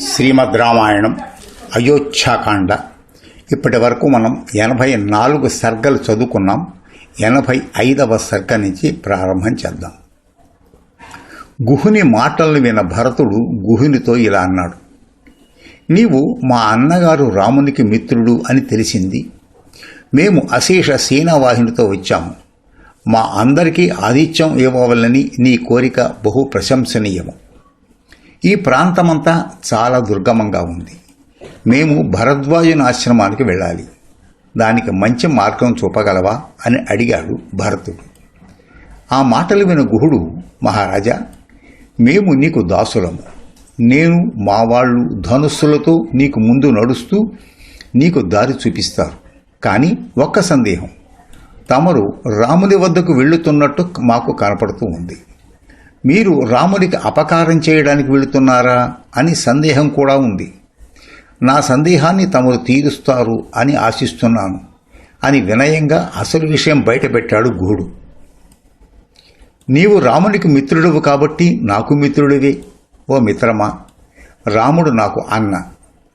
శ్రీమద్ రామాయణం అయోధ్యాకాండ. ఇప్పటి వరకు మనం ఎనభై నాలుగు సర్గలు చదువుకున్నాం. ఎనభై ఐదవ సర్గ నుంచి ప్రారంభం చేద్దాం. గుహుని మాటలను విన భరతుడు గుహునితో ఇలా అన్నాడు. నీవు మా అన్నగారు రామునికి మిత్రుడు అని తెలిసింది. మేము అశేష సేనావాహినితో వచ్చాము. మా అందరికీ ఆతిథ్యం ఇవ్వవలని నీ కోరిక బహు ప్రశంసనీయము. ఈ ప్రాంతమంతా చాలా దుర్గమంగా ఉంది. మేము భరద్వాజుని ఆశ్రమానికి వెళ్ళాలి. దానికి మంచి మార్గం చూపగలవా అని అడిగాడు భరతుడు. ఆ మాటలు విన గుహుడు మహారాజా మేము నీకు దాసులము. నేను మా వాళ్ళు ధనుస్సులతో నీకు ముందు నడుస్తూ నీకు దారి చూపిస్తారు. కానీ ఒక్క సందేహం తమరు రాముని వద్దకు వెళ్తున్నట్టు మాకు కనపడుతూ ఉంది. మీరు రామునికి అపకారం చేయడానికి వెళుతున్నారా అని సందేహం కూడా ఉంది. నా సందేహాన్ని తమరు తీరుస్తారు అని ఆశిస్తున్నాను. అని వినయంగా అసలు విషయం బయటపెట్టాడు గూడు. నీవు రామునికి మిత్రుడవు కాబట్టి నాకు మిత్రుడివే ఓ మిత్రమా? రాముడు నాకు అన్న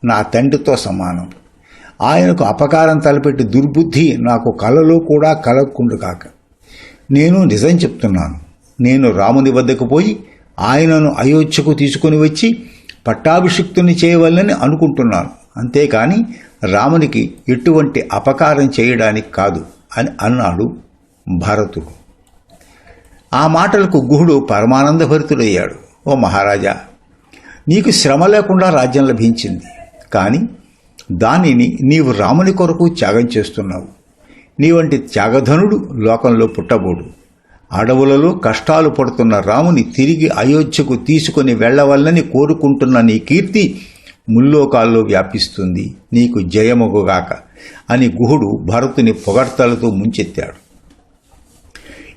నా తండ్రితో సమానం. ఆయనకు అపకారం తలపెట్టి దుర్బుద్ధి నాకు కలలో కూడా కలగకుండా కాక నేను నిజం చెప్తున్నాను. నేను రాముని వద్దకు పోయి ఆయనను అయోధ్యకు తీసుకుని వచ్చి పట్టాభిషిక్తుని చేయవలని అనుకుంటున్నాను. అంతేకాని రామునికి ఎటువంటి అపకారం చేయడానికి కాదు అని అన్నాడు భరతుడు. ఆ మాటలకు గుహుడు పరమానందభరితుడయ్యాడు. ఓ మహారాజా నీకు శ్రమ లేకుండా రాజ్యం లభించింది. కానీ దానిని నీవు రాముని కొరకు త్యాగం చేస్తున్నావు. నీ వంటి త్యాగధనుడు లోకంలో పుట్టబోడు. అడవులలో కష్టాలు పడుతున్న రాముని తిరిగి అయోధ్యకు తీసుకుని వెళ్ళవల్లని కోరుకుంటున్న నీ కీర్తి ముల్లోకాల్లో వ్యాపిస్తుంది. నీకు జయమగుగాక అని గుహుడు భరతుని పొగడ్తలతో ముంచెత్తాడు.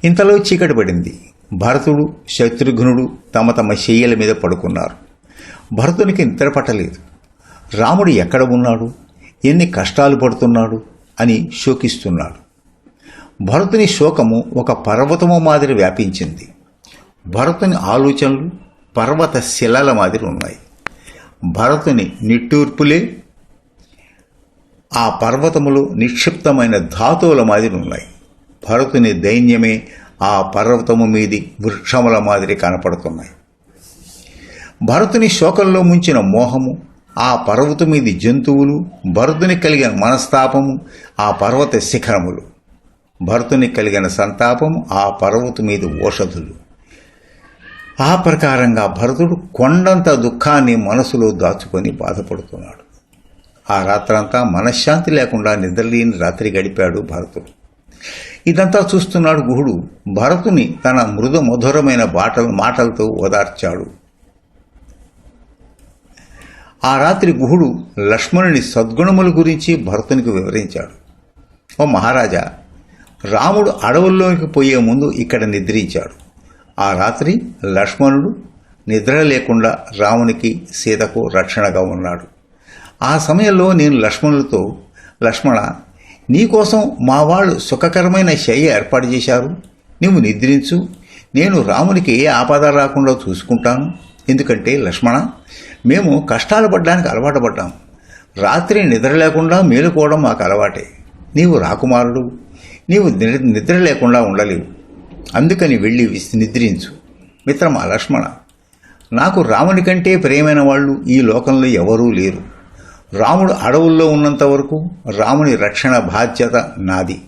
ఇంతలో చీకటి పడింది. భరతుడు శత్రుఘ్నుడు తమ తమ శయ్యల మీద పడుకున్నారు. భరతునికి నిద్ర పట్టలేదు. రాముడు ఎక్కడ ఉన్నాడు? ఎన్ని కష్టాలు పడుతున్నాడు? అని శోకిస్తున్నాడు. భరతుని శోకము ఒక పర్వతము మాదిరి వ్యాపించింది. భరతుని ఆలోచనలు పర్వత శిలల మాదిరి ఉన్నాయి. భరతుని నిట్టూర్పులే ఆ పర్వతములు నిక్షిప్తమైన ధాతువుల మాదిరి ఉన్నాయి. భరతుని దైన్యమే ఆ పర్వతము మీది వృక్షముల మాదిరి కనపడుతున్నాయి. భరతుని శోకంలో ముంచిన మోహము ఆ పర్వతం మీది జంతువులు భరతుని కలిగిన మనస్తాపము ఆ పర్వత శిఖరములు. భరతుని కలిగిన సంతాపం ఆ పర్వతు మీద ఓషధులు. ఆ ప్రకారంగా భరతుడు కొండంత దుఃఖాన్ని మనసులో దాచుకొని బాధపడుతున్నాడు. ఆ రాత్రంతా మనశ్శాంతి లేకుండా నిద్రలేని రాత్రి గడిపాడు భరతుడు. ఇదంతా చూస్తున్నాడు గుహుడు. భరతుని తన మృదు మధురమైన బాటలు మాటలతో ఓదార్చాడు. ఆ రాత్రి గుహుడు లక్ష్మణుని సద్గుణముల గురించి భరతునికి వివరించాడు. ఓ మహారాజా రాముడు అడవుల్లోకి పోయే ముందు ఇక్కడ నిద్రించాడు. ఆ రాత్రి లక్ష్మణుడు నిద్ర లేకుండా రామునికి సీతకు రక్షణగా ఉన్నాడు. ఆ సమయంలో నేను లక్ష్మణులతో లక్ష్మణ నీకోసం మా వాళ్ళు సుఖకరమైన శయ్య ఏర్పాటు చేశారు. నీవు నిద్రించు. నేను రామునికి ఏ ఆపద రాకుండా చూసుకుంటాను. ఎందుకంటే లక్ష్మణ మేము కష్టాలు పడ్డానికి అలవాటు పడ్డాం. రాత్రి నిద్ర లేకుండా మేలుకోవడం మాకు అలవాటే. నీవు రాకుమారుడు. నీవు ని- నిద్ర లేకుండా ఉండలేవు. అందుకని వెళ్ళి నిద్రించు. మిత్రమా లక్ష్మణ నాకు రాముని కంటే ప్రియమైన వాళ్ళు ఈ లోకంలో ఎవరూ లేరు. రాముడు అడవుల్లో ఉన్నంత వరకు రాముని రక్షణ బాధ్యత నాది.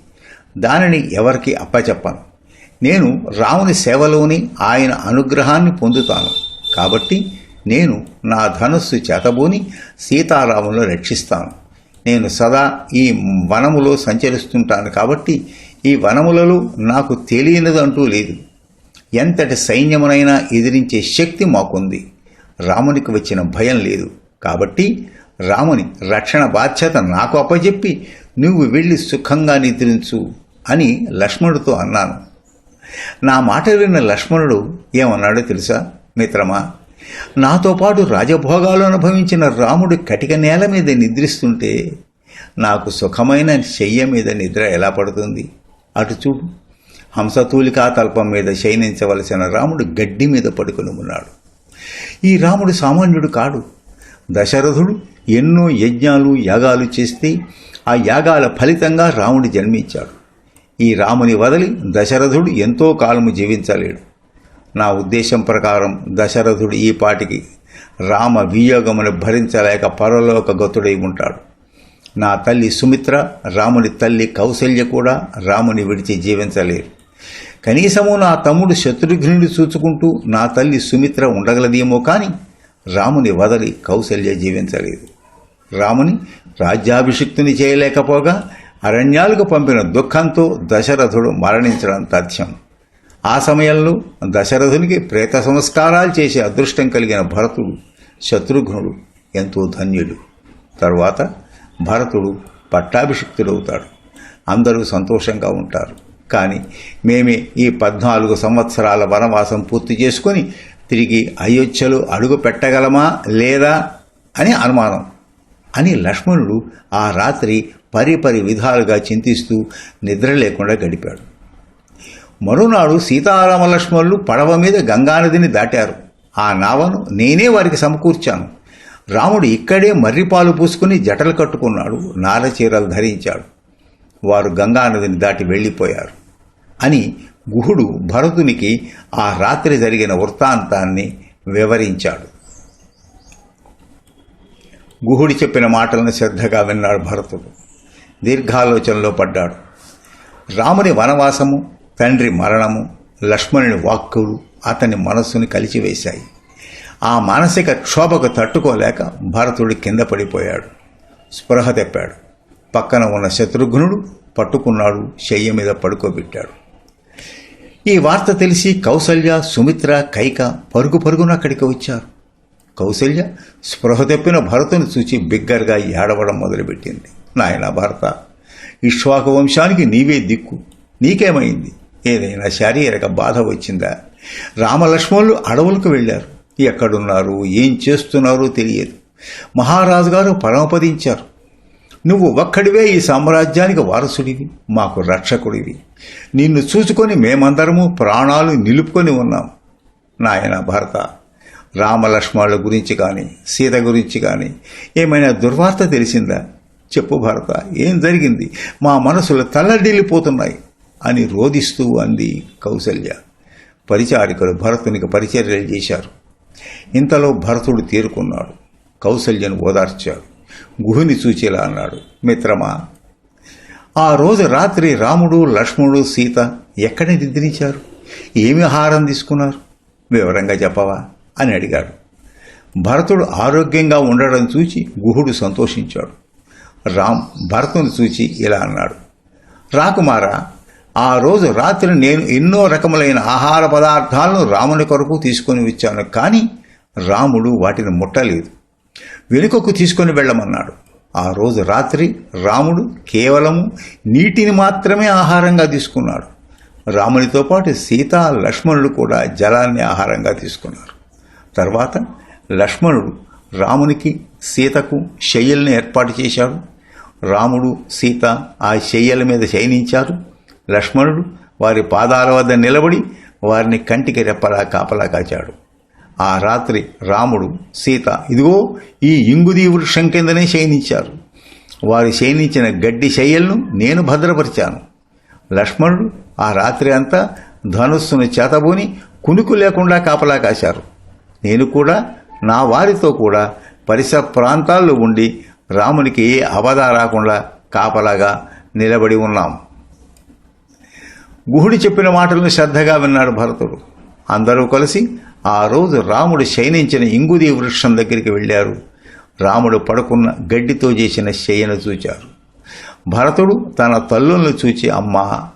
దానిని ఎవరికి అప్పచెప్పను? నేను రాముని సేవలోని ఆయన అనుగ్రహాన్ని పొందుతాను. కాబట్టి నేను నా ధనస్సు చేతబోని సీతారాములను రక్షిస్తాను. నేను సదా ఈ వనములో సంచరిస్తుంటాను కాబట్టి ఈ వనములలో నాకు తెలియనిదంటూ లేదు. ఎంతటి సైన్యమునైనా ఎదిరించే శక్తి మాకుంది. రామునికి వచ్చిన భయం లేదు. కాబట్టి రాముని రక్షణ బాధ్యత నాకు అప్పజెప్పి నువ్వు వెళ్ళి సుఖంగా నిద్రించు అని లక్ష్మణుడితో అన్నాను. నా మాట విన్న లక్ష్మణుడు ఏమన్నాడో తెలుసా మిత్రమా? నాతో పాటు రాజభోగాలు అనుభవించిన రాముడు కటిక నేల మీద నిద్రిస్తుంటే నాకు సుఖమైన శయ్య మీద నిద్ర ఎలా పడుతుంది? అటు చూడు. హంసతూలికా తల్పం మీద శయనించవలసిన రాముడు గడ్డి మీద పడుకుని ఉన్నాడు. ఈ రాముడు సామాన్యుడు కాడు. దశరథుడు ఎన్నో యజ్ఞాలు యాగాలు చేస్తే ఆ యాగాల ఫలితంగా రాముడు జన్మించాడు. ఈ రాముని వదిలి దశరథుడు ఎంతో కాలము జీవించలేడు. నా ఉద్దేశం ప్రకారం దశరథుడు ఈ పాటికి రామ వియోగమును భరించలేక పరలోక గతుడై ఉంటాడు. నా తల్లి సుమిత్ర రాముని తల్లి కౌశల్య కూడా రాముని విడిచి జీవించలేరు. కనీసము నా తమ్ముడు శత్రుఘ్నుడి చూచుకుంటూ నా తల్లి సుమిత్ర ఉండగలదేమో కానీ రాముని వదలి కౌశల్య జీవించలేదు. రాముని రాజ్యాభిషిక్తుని చేయలేకపోగా అరణ్యాలకు పంపిన దుఃఖంతో దశరథుడు మరణించడం తథ్యం. ఆ సమయంలో దశరథునికి ప్రేత సంస్కారాలు చేసే అదృష్టం కలిగిన భరతుడు శత్రుఘ్నుడు ఎంతో ధన్యుడు. తరువాత భరతుడు పట్టాభిషిక్తుడవుతాడు. అందరూ సంతోషంగా ఉంటారు. కానీ మేమే ఈ పద్నాలుగు సంవత్సరాల వనవాసం పూర్తి చేసుకొని తిరిగి అయోధ్యలో అడుగు పెట్టగలమా లేదా అని అనుమానం. అని లక్ష్మణుడు ఆ రాత్రి పరిపరి విధాలుగా చింతిస్తూ నిద్ర లేకుండా గడిపాడు. మరునాడు సీతారామ లక్ష్మణులు పడవ మీద గంగానదిని దాటారు. ఆ నావను నేనే వారికి సమకూర్చాను. రాముడు ఇక్కడే మర్రిపాలు పూసుకుని జటలు కట్టుకున్నాడు నారచీరలు ధరించాడు. వారు గంగానదిని దాటి వెళ్ళిపోయారు. అని గుహుడు భరతునికి ఆ రాత్రి జరిగిన వృత్తాంతాన్ని వివరించాడు. గుహుడి చెప్పిన మాటలను శ్రద్ధగా విన్నాడు భరతుడు. దీర్ఘాలోచనలో పడ్డాడు. రాముని వనవాసము తండ్రి మరణము లక్ష్మణుని వాక్కులు అతని మనస్సును కలిచివేశాయి. ఆ మానసిక క్షోభకు తట్టుకోలేక భరతుడు కింద పడిపోయాడు. స్పృహ తెప్పాడు. పక్కన ఉన్న శత్రుఘ్నుడు పట్టుకున్నాడు శయ్య మీద పడుకోబెట్టాడు. ఈ వార్త తెలిసి కౌసల్య సుమిత్ర కైక పరుగు పరుగున అక్కడికి వచ్చారు. కౌసల్య స్పృహ తెప్పిన భరతుని చూచి బిగ్గరగా ఏడవడం మొదలుపెట్టింది. నాయన భరత ఇష్వాక వంశానికి నీవే దిక్కు. నీకేమైంది? ఏదైనా శారీరక బాధ వచ్చిందా? రామలక్ష్మణులు అడవులకు వెళ్ళారు. ఎక్కడున్నారు? ఏం చేస్తున్నారో తెలియదు. మహారాజు గారు పరమపదించారు. నువ్వు ఒక్కడివే ఈ సామ్రాజ్యానికి వారసుడివి. మాకు రక్షకుడివి. నిన్ను చూసుకొని మేమందరము ప్రాణాలు నిలుపుకొని ఉన్నాం. నాయన భరత రామలక్ష్మణుల గురించి కానీ సీత గురించి కానీ ఏమైనా దుర్వార్త తెలిసిందా? చెప్పు భరత ఏం జరిగింది? మా మనసులు తల్లడిల్లిపోతున్నాయి. అని రోధిస్తూ అంది కౌసల్య. పరిచారికులు భరతునికి పరిచర్యలు చేశారు. ఇంతలో భరతుడు తేరుకున్నాడు. కౌసల్యను ఓదార్చాడు. గుహుని చూచేలా అన్నాడు. మిత్రమా ఆ రోజు రాత్రి రాముడు లక్ష్మణుడు సీత ఎక్కడ నిద్రించారు? ఏమి ఆహారం తీసుకున్నారు? వివరంగా చెప్పవా? అని అడిగాడు. భరతుడు ఆరోగ్యంగా ఉండడం చూచి గుహుడు సంతోషించాడు. రామ్ భరతుని చూచి ఇలా అన్నాడు. రాకుమారా ఆ రోజు రాత్రి నేను ఎన్నో రకములైన ఆహార పదార్థాలను రాముని కొరకు తీసుకొని వచ్చాను కానీ రాముడు వాటిని ముట్టలేదు. వెనుకకు తీసుకొని వెళ్ళమన్నాడు. ఆ రోజు రాత్రి రాముడు కేవలము నీటిని మాత్రమే ఆహారంగా తీసుకున్నాడు. రామునితో పాటు సీత లక్ష్మణుడు కూడా జలాన్ని ఆహారంగా తీసుకున్నారు. తర్వాత లక్ష్మణుడు రామునికి సీతకు శయ్యల్ని ఏర్పాటు చేశాడు. రాముడు సీత ఆ శయ్యల మీద శయనించారు. లక్ష్మణుడు వారి పాదాల వద్ద నిలబడి వారిని కంటికి రెప్పలా కాపలా కాచాడు. ఆ రాత్రి రాముడు సీత ఇదిగో ఈ ఇంగుది వృక్షం కిందనే శయనించారు. వారు శయనించిన గడ్డి శయ్యలను నేను భద్రపరిచాను. లక్ష్మణుడు ఆ రాత్రి అంతా ధనుస్సును చేతబూని కునుకు లేకుండా కాపలా కాశారు. నేను కూడా నా వారితో కూడా పరిసర ప్రాంతాల్లో ఉండి రామునికి ఏ అవధ రాకుండా కాపలాగా నిలబడి ఉన్నాం. గుహుడి చెప్పిన మాటలను శ్రద్ధగా విన్నాడు భరతుడు. అందరూ కలిసి ఆ రోజు రాముడు శయనించిన ఇంగుది వృక్షం దగ్గరికి వెళ్ళారు. రాముడు పడుకున్న గడ్డితో చేసిన శయ్యను చూచారు. భరతుడు తన తల్లులను చూచి అమ్మా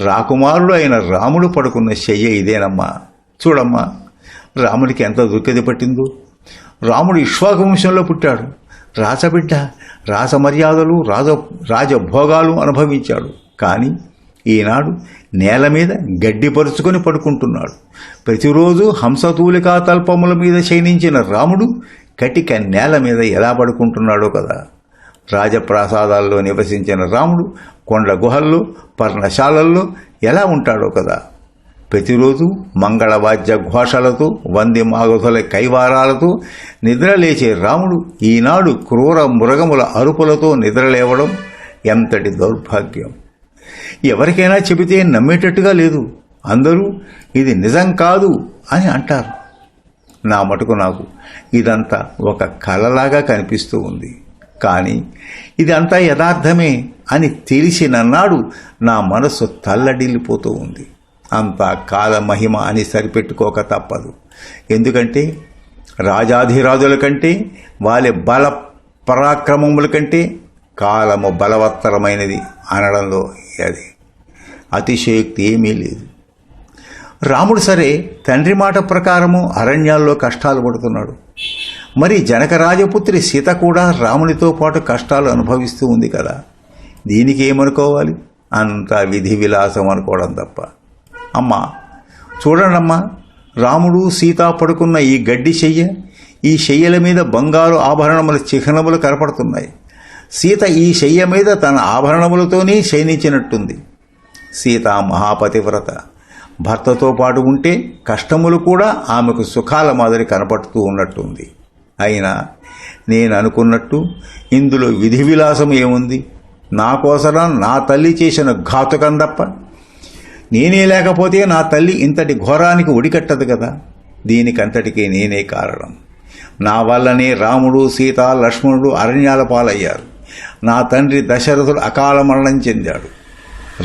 రాకుమారుడు అయిన రాముడు పడుకున్న శయ్య ఇదేనమ్మా. చూడమ్మా రాముడికి ఎంత దుఃఖది పట్టిందో. రాముడు ఇక్ష్వాకువంశంలో పుట్టాడు. రాసబిడ్డ రాజమర్యాదలు రాజ రాజభోగాలు అనుభవించాడు. కానీ ఈనాడు నేల మీద గడ్డి పరుచుకొని పడుకుంటున్నాడు. ప్రతిరోజు హంసతూలికా తల్పముల మీద శయనించిన రాముడు కటిక నేల మీద ఎలా పడుకుంటున్నాడో కదా. రాజప్రాసాదాల్లో నివసించిన రాముడు కొండ గుహల్లో పర్ణశాలల్లో ఎలా ఉంటాడో కదా. ప్రతిరోజు మంగళవాద్య ఘోషలతో వంది మాగధుల కైవారాలతో నిద్రలేచే రాముడు ఈనాడు క్రూర మృగముల అరుపులతో నిద్రలేవడం ఎంతటి దౌర్భాగ్యం. ఎవరికైనా చెబితే నమ్మేటట్టుగా లేదు. అందరూ ఇది నిజం కాదు అని అంటారు. నా మటుకు నాకు ఇదంతా ఒక కలలాగా కనిపిస్తూ ఉంది. కానీ ఇదంతా యథార్థమే అని తెలిసినన్నాడు నా మనసు తల్లడిల్లిపోతూ ఉంది. అంతా కాలమహిమ అని సరిపెట్టుకోక తప్పదు. ఎందుకంటే రాజాధిరాజుల కంటే వాళ్ళ బల పరాక్రమముల కంటే కాలము బలవత్తరమైనది అనడంలో అది అతిశయోక్తి ఏమీ లేదు. రాముడు సరే తండ్రి మాట ప్రకారము అరణ్యాల్లో కష్టాలు పడుతున్నాడు. మరి జనక రాజపుత్రి సీత కూడా రామునితో పాటు కష్టాలు అనుభవిస్తూ ఉంది కదా. దీనికి ఏమనుకోవాలి? అంత విధి విలాసం అనుకోవడం తప్ప. అమ్మా చూడండమ్మా రాముడు సీత పడుకున్న ఈ గడ్డి చెయ్య ఈ శయ్యల మీద బంగారు ఆభరణముల చిహ్నములు కనపడుతున్నాయి. సీత ఈ శయ్య మీద తన ఆభరణములతోనే శయనించినట్టుంది. సీత మహాపతివ్రత. భర్తతో పాటు ఉంటే కష్టములు కూడా ఆమెకు సుఖాల మాదిరి కనపడుతూ ఉన్నట్టుంది. అయినా నేను అనుకున్నట్టు ఇందులో విధి విలాసం ఏముంది? నా కోసరం నా తల్లి చేసిన ఘాతుకం తప్ప. నేనే లేకపోతే నా తల్లి ఇంతటి ఘోరానికి ఒడికట్టదు కదా. దీనికంతటికీ నేనే కారణం. నా వల్లనే రాముడు సీత లక్ష్మణుడు అరణ్యాల పాలయ్యారు. నా తండ్రి దశరథుడు అకాల మరణం చెందాడు.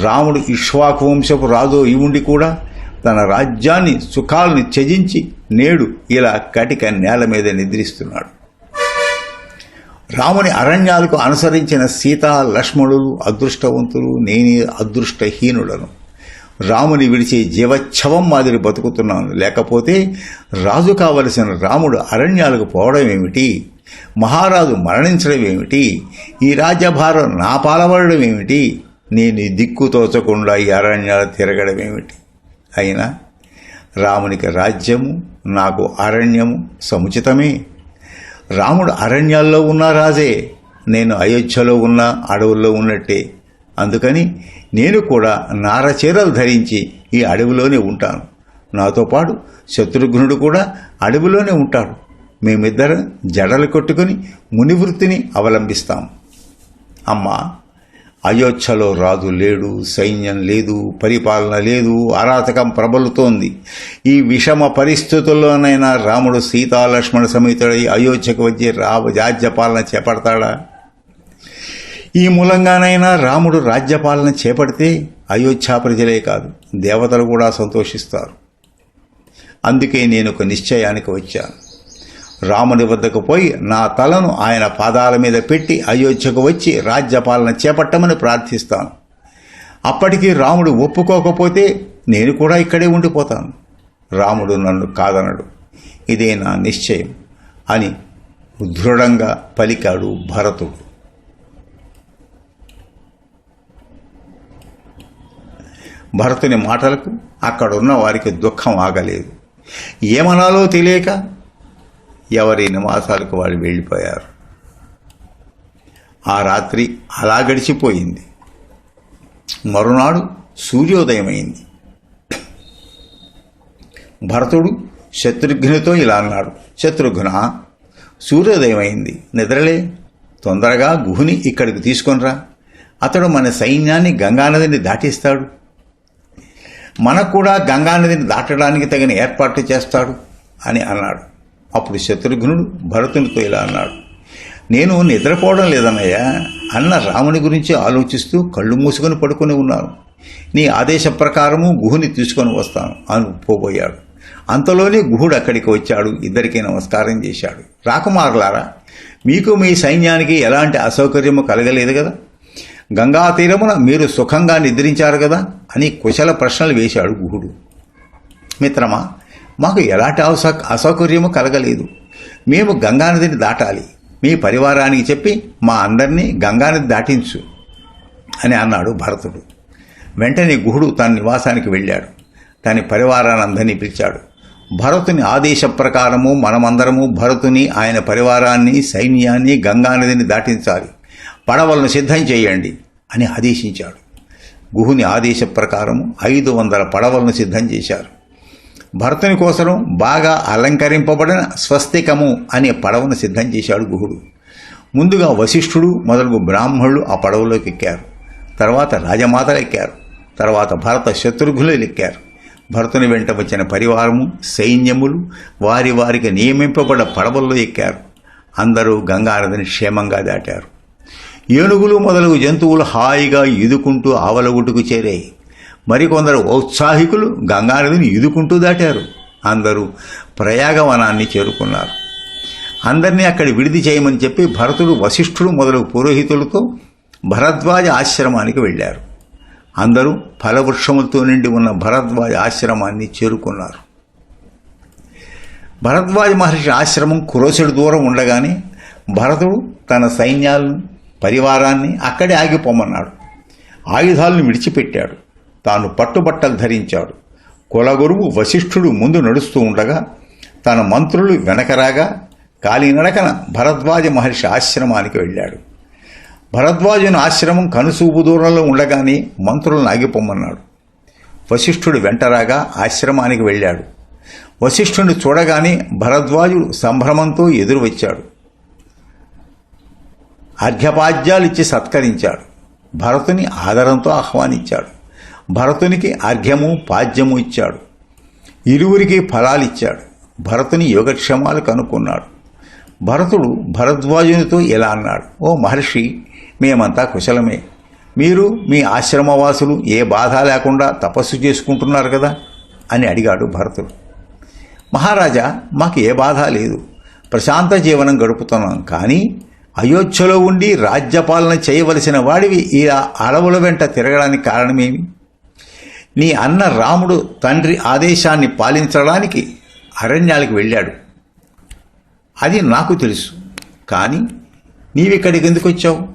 రాముడు ఇష్వాకు వంశపు రాజు ఇవుండి కూడా తన రాజ్యాన్ని సుఖాలను త్యజించి నేడు ఇలా కటిక నేల మీద నిద్రిస్తున్నాడు. రాముని అరణ్యాలకు అనుసరించిన సీత లక్ష్మణులు అదృష్టవంతులు నేనే అదృష్టహీనులను రాముని విడిచి జీవచ్ఛవం మాదిరి బతుకుతున్నాను. లేకపోతే రాజు కావలసిన రాముడు అరణ్యాలకు పోవడం ఏమిటి? మహారాజు మరణించడం ఏమిటి? ఈ రాజ్యభారం నా పాలబడడం ఏమిటి? నేను దిక్కు తోచకుండా ఈ అరణ్యాలు తిరగడం ఏమిటి? అయినా రామునికి రాజ్యము నాకు అరణ్యము సముచితమే. రాముడు అరణ్యాల్లో ఉన్న రాజే. నేను అయోధ్యలో ఉన్న అడవుల్లో ఉన్నట్టే. అందుకని నేను కూడా నారచీరలు ధరించి ఈ అడవిలోనే ఉంటాను. నాతో పాటు శత్రుఘ్నుడు కూడా అడవిలోనే ఉంటాడు. మేమిద్దరం జడలు కొట్టుకుని మునివృత్తిని అవలంబిస్తాం. అమ్మా అయోధ్యలో రాజు లేడు సైన్యం లేదు పరిపాలన లేదు అరాచకం ప్రబలుతోంది. ఈ విషమ పరిస్థితుల్లోనైనా రాముడు సీతాలక్ష్మణ సమేతుడై అయోధ్యకు వచ్చి రావ రాజ్యపాలన చేపడతాడా? ఈ మూలంగానైనా రాముడు రాజ్యపాలన చేపడితే అయోధ్య ప్రజలే కాదు దేవతలు కూడా సంతోషిస్తారు. అందుకే నేను ఒక నిశ్చయానికి వచ్చాను. రాముని వద్దకు పోయి నా తలను ఆయన పాదాల మీద పెట్టి అయోధ్యకు వచ్చి రాజ్యపాలన చేపట్టమని ప్రార్థిస్తాను. అప్పటికి రాముడు ఒప్పుకోకపోతే నేను కూడా ఇక్కడే ఉండిపోతాను. రాముడు నన్ను కాదనడు. ఇదే నా నిశ్చయం అని దృఢంగా పలికాడు భరతుడు. భరతుని మాటలకు అక్కడున్న వారికి దుఃఖం ఆగలేదు. ఏమనాలో తెలియక ఎవరి నివాసాలకు వాళ్ళు వెళ్ళిపోయారు. ఆ రాత్రి అలా గడిచిపోయింది. మరునాడు సూర్యోదయమైంది. భరతుడు శత్రుఘ్నుతో ఇలా అన్నాడు శత్రుఘ్న సూర్యోదయమైంది. నిద్రలే. తొందరగా గుహుని ఇక్కడికి తీసుకొనిరా. అతడు మన సైన్యాన్ని గంగానదిని దాటిస్తాడు. మనకు కూడా గంగానదిని దాటడానికి తగిన ఏర్పాట్లు చేస్తాడు అని అన్నాడు. అప్పుడు శత్రుఘ్నుడు భరతునితో ఇలా అన్నాడు. నేను నిద్రపోవడం లేదన్నయ్యా అన్న రాముని గురించి ఆలోచిస్తూ కళ్ళు మూసుకొని పడుకొని ఉన్నాను. నీ ఆదేశ ప్రకారము గుహుని తీసుకొని వస్తాను అని పోబోయాడు. అంతలోనే గుహుడు అక్కడికి వచ్చాడు ఇద్దరికీ నమస్కారం చేశాడు. రాకుమారులారా మీకు మీ సైన్యానికి ఎలాంటి అసౌకర్యము కలగలేదు కదా? గంగా తీరమున మీరు సుఖంగా నిద్రించారు కదా అని కుశల ప్రశ్నలు వేశాడు గుహుడు. మిత్రమా మాకు ఎలాంటి అసౌ అసౌకర్యము కలగలేదు. మేము గంగానదిని దాటాలి. మీ పరివారానికి చెప్పి మా అందరినీ గంగానది దాటించు అని అన్నాడు భరతుడు. వెంటనే గుహుడు తన నివాసానికి వెళ్ళాడు. తన పరివారానందరినీ పిలిచాడు. భరతుని ఆదేశ ప్రకారము మనమందరము భరతుని ఆయన పరివారాన్ని సైన్యాన్ని గంగానదిని దాటించాలి. పడవలను సిద్ధం చేయండి అని ఆదేశించాడు. గుహుని ఆదేశ ప్రకారం ఐదు వందల పడవలను సిద్ధం చేశారు. భర్తని కోసం బాగా అలంకరింపబడిన స్వస్తికము అనే పడవను సిద్ధం చేశాడు గుహుడు. ముందుగా వశిష్ఠుడు మొదలగు బ్రాహ్మణులు ఆ పడవలోకి ఎక్కారు. తర్వాత రాజమాతలు ఎక్కారు. తర్వాత భరత శత్రుఘ్నులు ఎక్కారు. భరతుని వెంట వచ్చిన పరివారము సైన్యములు వారి వారికి నియమింపబడ్డ పడవల్లో ఎక్కారు. అందరూ గంగానదిని క్షేమంగా దాటారు. ఏనుగులు మొదలగు జంతువులు హాయిగా ఈదుకుంటూ ఆవలగుట్టుకు చేరాయి. మరికొందరు ఔత్సాహికులు గంగానదిని ఈదుకుంటూ దాటారు. అందరూ ప్రయాగవనాన్ని చేరుకున్నారు. అందరినీ అక్కడ విడిది చేయమని చెప్పి భరతుడు వశిష్ఠుడు మొదలగు పురోహితులతో భరద్వాజ ఆశ్రమానికి వెళ్ళారు. అందరూ ఫలవృక్షములతో నిండి ఉన్న భరద్వాజ ఆశ్రమాన్ని చేరుకున్నారు. భరద్వాజ మహర్షి ఆశ్రమం కురోసెడు దూరం ఉండగానే భరతుడు తన సైన్యాలను పరివారాన్ని అక్కడే ఆగిపోమన్నాడు. ఆయుధాలను విడిచిపెట్టాడు. తాను పట్టుబట్టలు ధరించాడు. కులగురువు వశిష్ఠుడు ముందు నడుస్తూ ఉండగా తన మంత్రులు వెనకరాగా కాలినడకన భరద్వాజ మహర్షి ఆశ్రమానికి వెళ్ళాడు. భరద్వాజుని ఆశ్రమం కనుసూపు దూరంలో ఉండగానే మంత్రులను ఆగిపోమన్నాడు. వశిష్ఠుడు వెంటరాగా ఆశ్రమానికి వెళ్ళాడు. వశిష్ఠుని చూడగానే భరద్వాజుడు సంభ్రమంతో ఎదురు వచ్చాడు అర్ఘ్యపాద్యాలు ఇచ్చి సత్కరించాడు. భరతుని ఆదరంతో ఆహ్వానించాడు. భరతునికి అర్ఘ్యము పాద్యము ఇచ్చాడు. ఇరువురికి ఫలాలిచ్చాడు. భరతుని యోగక్షేమాలు కనుక్కున్నాడు. భరతుడు భరద్వాజునితో ఇలా అన్నాడు ఓ మహర్షి మేమంతా కుశలమే. మీరు మీ ఆశ్రమవాసులు ఏ బాధ లేకుండా తపస్సు చేసుకుంటున్నారు కదా? అని అడిగాడు భరతుడు. మహారాజా మాకు ఏ బాధ లేదు. ప్రశాంత జీవనం గడుపుతున్నాం కానీ అయోధ్యలో ఉండి రాజ్యపాలన చేయవలసిన వాడివి. ఈ అడవుల వెంట తిరగడానికి కారణమేమి? నీ అన్న రాముడు తండ్రి ఆదేశాన్ని పాలించడానికి అరణ్యాలకు వెళ్ళాడు. అది నాకు తెలుసు. కానీ నీవిక్కడికి ఎందుకు వచ్చావు?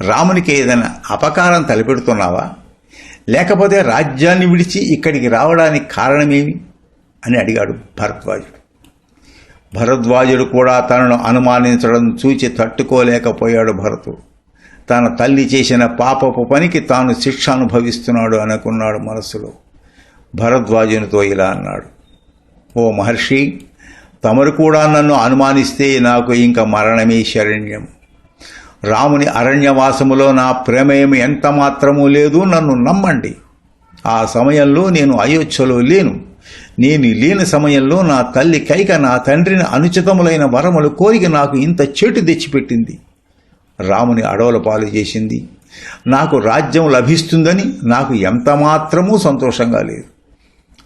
రామునికి ఏదైనా అపకారం తలపెడుతున్నావా? లేకపోతే రాజ్యాన్ని విడిచి ఇక్కడికి రావడానికి కారణమేమి? అని అడిగాడు భరద్వాజుడు. భరద్వాజుడు కూడా తనను అనుమానించడం చూచి తట్టుకోలేకపోయాడు భరతుడు. తన తల్లి చేసిన పాపపు పనికి తాను శిక్ష అనుభవిస్తున్నాడు అనుకున్నాడు మనసులో. భరద్వాజునితో ఇలా అన్నాడు. ఓ మహర్షి తమరు కూడా నన్ను అనుమానిస్తే నాకు ఇంక మరణమే శరణ్యం. రాముని అరణ్యవాసములో నా ప్రమేయం ఎంత మాత్రమూ లేదు నన్ను నమ్మండి. ఆ సమయంలో నేను అయోధ్యలో లేను. నేను లేని సమయంలో నా తల్లి కైక నా తండ్రిని అనుచితములైన వరములు కోరిక నాకు ఇంత చెటు తెచ్చిపెట్టింది. రాముని అడవుల పాలు చేసింది. నాకు రాజ్యం లభిస్తుందని నాకు ఎంత మాత్రమూ సంతోషంగా లేదు.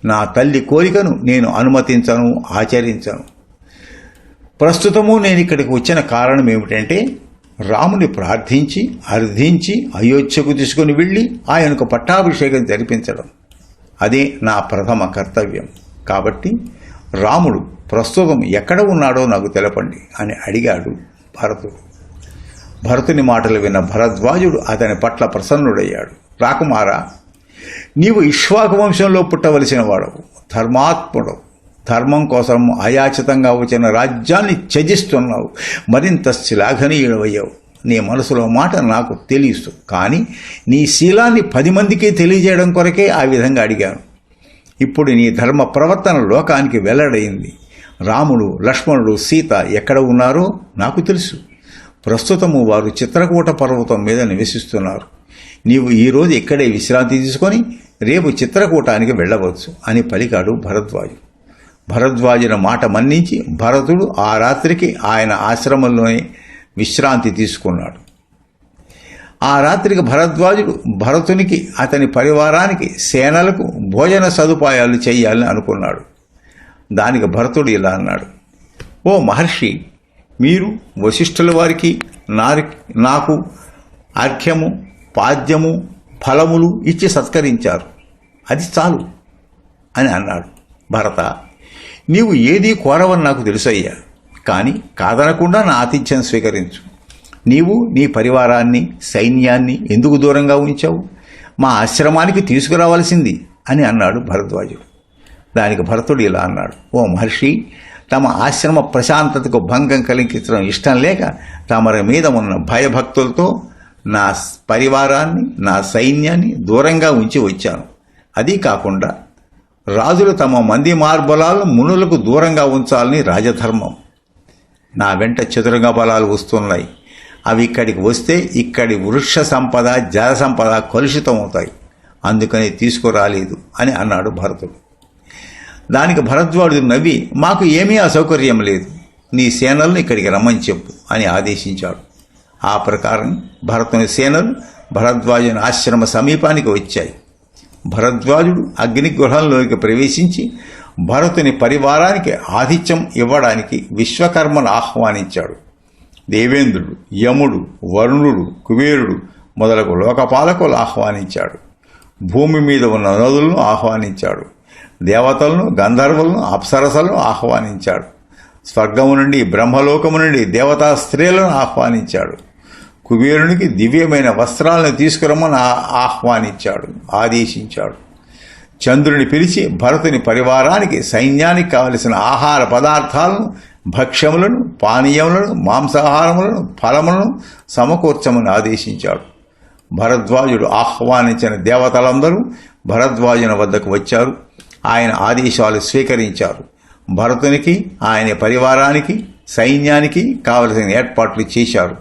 నా తల్లి కోరికను నేను అనుమతించను ఆచరించను. ప్రస్తుతము నేను ఇక్కడికి వచ్చిన కారణం ఏమిటంటే రాముని ప్రార్థించి అర్థించి అయోధ్యకు తీసుకుని వెళ్ళి ఆయనకు పట్టాభిషేకం జరిపించడం. అదే నా ప్రథమ కర్తవ్యం. కాబట్టి రాముడు ప్రస్తుతం ఎక్కడ ఉన్నాడో నాకు తెలపండి అని అడిగాడు భరతుడు. భరతుని మాటలు విన్న భరద్వాజుడు అతని పట్ల ప్రసన్నుడయ్యాడు. రాకుమారా నీవు ఇష్వాకు వంశంలో పుట్టవలసిన వాడవు ధర్మాత్ముడవు. ధర్మం కోసం అయాచితంగా వచ్చిన రాజ్యాన్ని త్యజిస్తున్నావు. మరింత శ్లాఘనీయుడవయ్యావు. నీ మనసులో మాట నాకు తెలియసు కానీ నీ శీలాన్ని పది మందికి తెలియజేయడం కొరకే ఆ విధంగా అడిగాను. ఇప్పుడు నీ ధర్మ ప్రవర్తన లోకానికి వెల్లడైంది. రాముడు లక్ష్మణుడు సీత ఎక్కడ ఉన్నారో? నాకు తెలుసు. ప్రస్తుతము వారు చిత్రకూట పర్వతం మీద నివసిస్తున్నారు. నీవు ఈరోజు ఇక్కడే విశ్రాంతి తీసుకొని రేపు చిత్రకూటానికి వెళ్ళవచ్చు అని పలికాడు భరద్వాజు. భరద్వాజుల మాట మన్నించి భరతుడు ఆ రాత్రికి ఆయన ఆశ్రమంలోనే విశ్రాంతి తీసుకున్నాడు. ఆ రాత్రికి భరద్వాజుడు భరతునికి అతని పరివారానికి సేనలకు భోజన సదుపాయాలు చేయాలని అనుకున్నాడు. దానికి భరతుడు ఇలా అన్నాడు ఓ మహర్షి మీరు వశిష్ఠుల వారికి నారి నాకు అర్ఘ్యము పాద్యము ఫలములు ఇచ్చి సత్కరించారు. అది చాలు అని అన్నాడు. భరత నీవు ఏదీ కోరవని నాకు తెలుసయ్యా. కానీ కాదనకుండా నా ఆతిథ్యం స్వీకరించు. నీవు నీ పరివారాన్ని సైన్యాన్ని ఎందుకు దూరంగా ఉంచావు? మా ఆశ్రమానికి తీసుకురావాల్సింది అని అన్నాడు భరద్వాజుడు. దానికి భరతుడు ఇలా అన్నాడు. ఓ మహర్షి తమ ఆశ్రమ ప్రశాంతతకు భంగం కలిగించడం ఇష్టం లేక తమరి మీద ఉన్న భయభక్తులతో నా పరివారాన్ని నా సైన్యాన్ని దూరంగా ఉంచి వచ్చాను. అది కాకుండా రాజులు తమ మంది మార్బలాలు మునులకు దూరంగా ఉంచాలని రాజధర్మం. నా వెంట చతురంగ బలాలు వస్తున్నాయి. అవి ఇక్కడికి వస్తే ఇక్కడి వృక్ష సంపద జల సంపద కలుషితం అవుతాయి అందుకని తీసుకురాలేదు అని అన్నాడు భరతుడు. దానికి భరద్వాజుడు నవ్వి మాకు ఏమీ అసౌకర్యం లేదు. నీ సేనలను ఇక్కడికి రమ్మని చెప్పు అని ఆదేశించాడు. ఆ ప్రకారం భరతుని సేనలు భరద్వాజుని ఆశ్రమ సమీపానికి వచ్చాయి. భరద్వాజుడు అగ్నిగృహంలోకి ప్రవేశించి భరతుని పరివారానికి ఆతిథ్యం ఇవ్వడానికి విశ్వకర్మను ఆహ్వానించాడు. దేవేంద్రుడు యముడు వరుణుడు కుబేరుడు మొదలగు లోకపాలకులు ఆహ్వానించాడు. భూమి మీద ఉన్న నదులను ఆహ్వానించాడు. దేవతలను గంధర్వులను అప్సరసలను ఆహ్వానించాడు. స్వర్గము నుండి బ్రహ్మలోకము నుండి దేవతా స్త్రీలను ఆహ్వానించాడు. కుబేరునికి దివ్యమైన వస్త్రాలను తీసుకురమ్మని ఆహ్వానించాడు ఆదేశించాడు. చంద్రుని పిలిచి భరతుని పరివారానికి సైన్యానికి కావలసిన ఆహార పదార్థాలను భక్ష్యములను పానీయములను మాంసాహారములను ఫలములను సమకూర్చమని ఆదేశించాడు. భరద్వాజుడు ఆహ్వానించిన దేవతలందరూ భరద్వాజుని వద్దకు వచ్చారు. ఆయన ఆదేశాలు స్వీకరించారు. భరతునికి ఆయన పరివారానికి సైన్యానికి కావలసిన ఏర్పాట్లు చేశారు.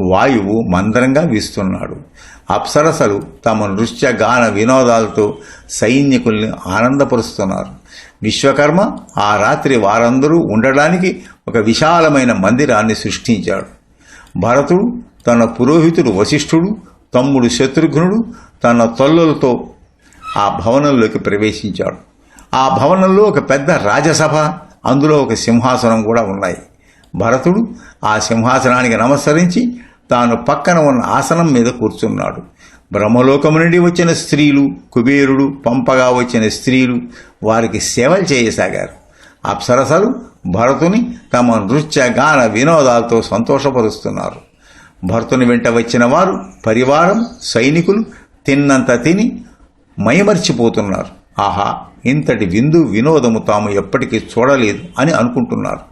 వాయువు మందరంగా వీస్తున్నాడు. అప్సరసలు తమ నృత్య గాన వినోదాలతో సైనికుల్ని ఆనందపరుస్తున్నారు. విశ్వకర్మ ఆ రాత్రి వారందరూ ఉండడానికి ఒక విశాలమైన మందిరాన్ని సృష్టించాడు. భరతుడు తన పురోహితుడు వశిష్ఠుడు తమ్ముడు శత్రుఘ్నుడు తన తొల్లలతో ఆ భవనంలోకి ప్రవేశించాడు. ఆ భవనంలో ఒక పెద్ద రాజసభ అందులో ఒక సింహాసనం కూడా ఉన్నాయి. భరతుడు ఆ సింహాసనానికి నమస్కరించి తాను పక్కన ఉన్న ఆసనం మీద కూర్చున్నాడు. బ్రహ్మలోకము నుండి వచ్చిన స్త్రీలు కుబేరుడు పంపగా వచ్చిన స్త్రీలు వారికి సేవలు చేయసాగారు. అప్సరసలు భరతుని తమ నృత్య గాన వినోదాలతో సంతోషపరుస్తున్నారు. భరతుని వెంట వచ్చిన వారు పరివారం సైనికులు తిన్నంత తిని మైమర్చిపోతున్నారు. ఆహా ఇంతటి విందు వినోదము తాము ఎప్పటికీ చూడలేదు అని అనుకుంటున్నారు.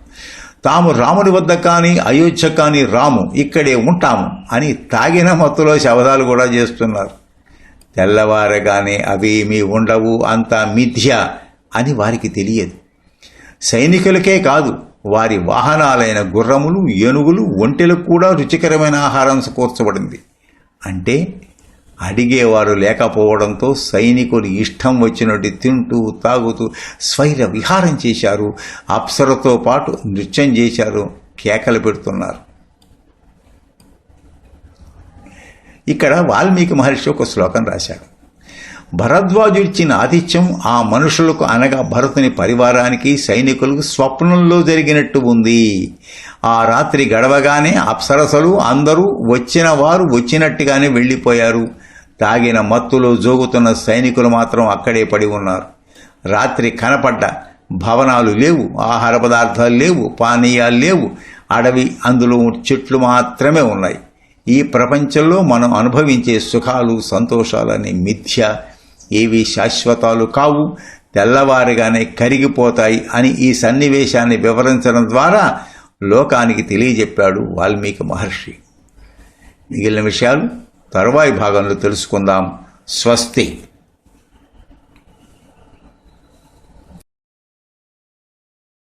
తాము రాముని వద్ద కానీ అయోధ్య కానీ రాము ఇక్కడే ఉంటాము అని తాగిన మత్తులో శవదాలు కూడా చేస్తున్నారు. తెల్లవారగానే అవేమీ ఉండవు అంతా మిథ్య అని వారికి తెలియదు. సైనికులకే కాదు వారి వాహనాలైన గుర్రములు ఏనుగులు ఒంటెలకు కూడా రుచికరమైన ఆహారం కూర్చబడింది. అంటే అడిగేవారు లేకపోవడంతో సైనికులు ఇష్టం వచ్చినట్టు తింటూ తాగుతూ స్వైర విహారం చేశారు. అప్సరతో పాటు నృత్యం చేశారు. కేకలు పెడుతున్నారు. ఇక్కడ వాల్మీకి మహర్షి ఒక శ్లోకం రాశాడు. భరద్వాజు ఇచ్చిన ఆతిథ్యం ఆ మనుషులకు అనగా భరతుని పరివారానికి సైనికులకు స్వప్నంలో జరిగినట్టు ఉంది. ఆ రాత్రి గడవగానే అప్సరసలు అందరూ వచ్చిన వారు వచ్చినట్టుగానే వెళ్ళిపోయారు. తాగిన మత్తులో జోగుతున్న సైనికులు మాత్రం అక్కడే పడి ఉన్నారు. రాత్రి కనపడ్డ భవనాలు లేవు ఆహార పదార్థాలు లేవు పానీయాలు లేవు. అడవి అందులో చెట్లు మాత్రమే ఉన్నాయి. ఈ ప్రపంచంలో మనం అనుభవించే సుఖాలు సంతోషాలని మిథ్య ఏవి శాశ్వతాలు కావు. తెల్లవారుగానే కరిగిపోతాయి అని ఈ సన్నివేశాన్ని వివరించడం ద్వారా లోకానికి తెలియజెప్పాడు వాల్మీకి మహర్షి. మిగిలిన విషయాలు? తరువాయి భాగంలో తెలుసుకుందాం. స్వస్తి.